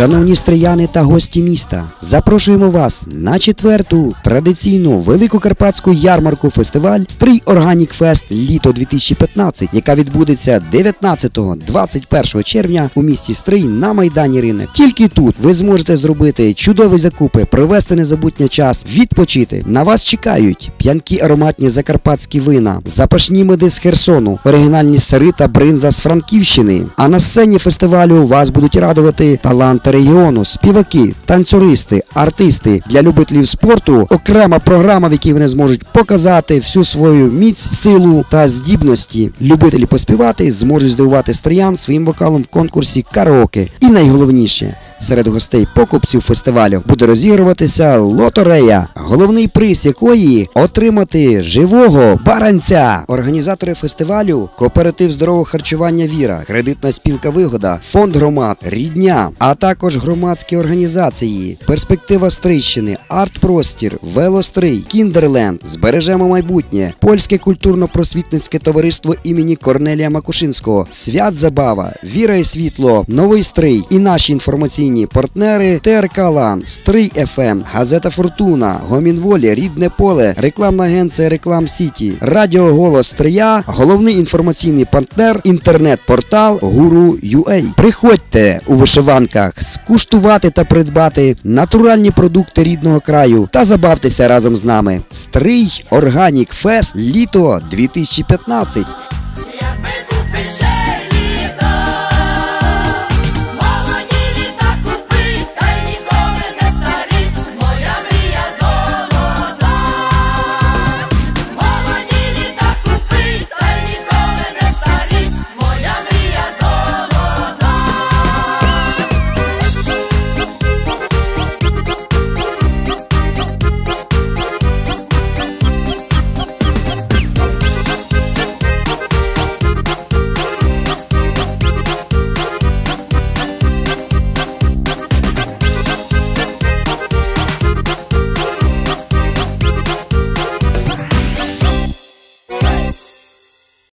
Шановні стрияни та гості міста, запрошуємо вас на четверту традиційну великокарпатську ярмарку фестиваль Стрий Органік Фест літо 2015, яка відбудеться 19-21 червня у місті Стрий на Майдані Ринок. Тільки тут ви зможете зробити чудові закупи, провести незабутній час, відпочити. На вас чекають п'янкі ароматні закарпатські вина, запашні меди з Херсону, оригінальні сири та бринза з Франківщини. А на сцені фестивалю вас будуть радувати таланти регіону, співаки, танцюристи, артисти для любителів спорту. Окрема програма, в якій вони зможуть показати всю свою міць, силу та здібності. Любителі поспівати зможуть здивувати стріян своїм вокалом в конкурсі караоке. І найголовніше. Серед гостей покупців фестивалю буде розігруватися лотерея, головний приз якої отримати живого баранця. Організатори фестивалю кооператив здорового харчування Віра, кредитна спілка Вигода, фонд громад, рідня, а також громадські організації, перспектива Стрийщини, арт-простір, велострий, кіндерленд, збережемо майбутнє, польське культурно-просвітницьке товариство імені Корнелія Макушинського, свят Забава, Віра і світло, Новий Стрий і наші інформаційні партнери ТРК Лан, Стрий ФМ, Газета Фортуна, Гомінволі, Рідне Поле, рекламна агенція Реклам Сіті, Радіо Голос Стрия, головний інформаційний партнер, інтернет-портал Гуру UA. Приходьте у вишиванках, скуштувати та придбати натуральні продукти рідного краю та забавтеся разом з нами. Стрий Органік Фест літо 2015.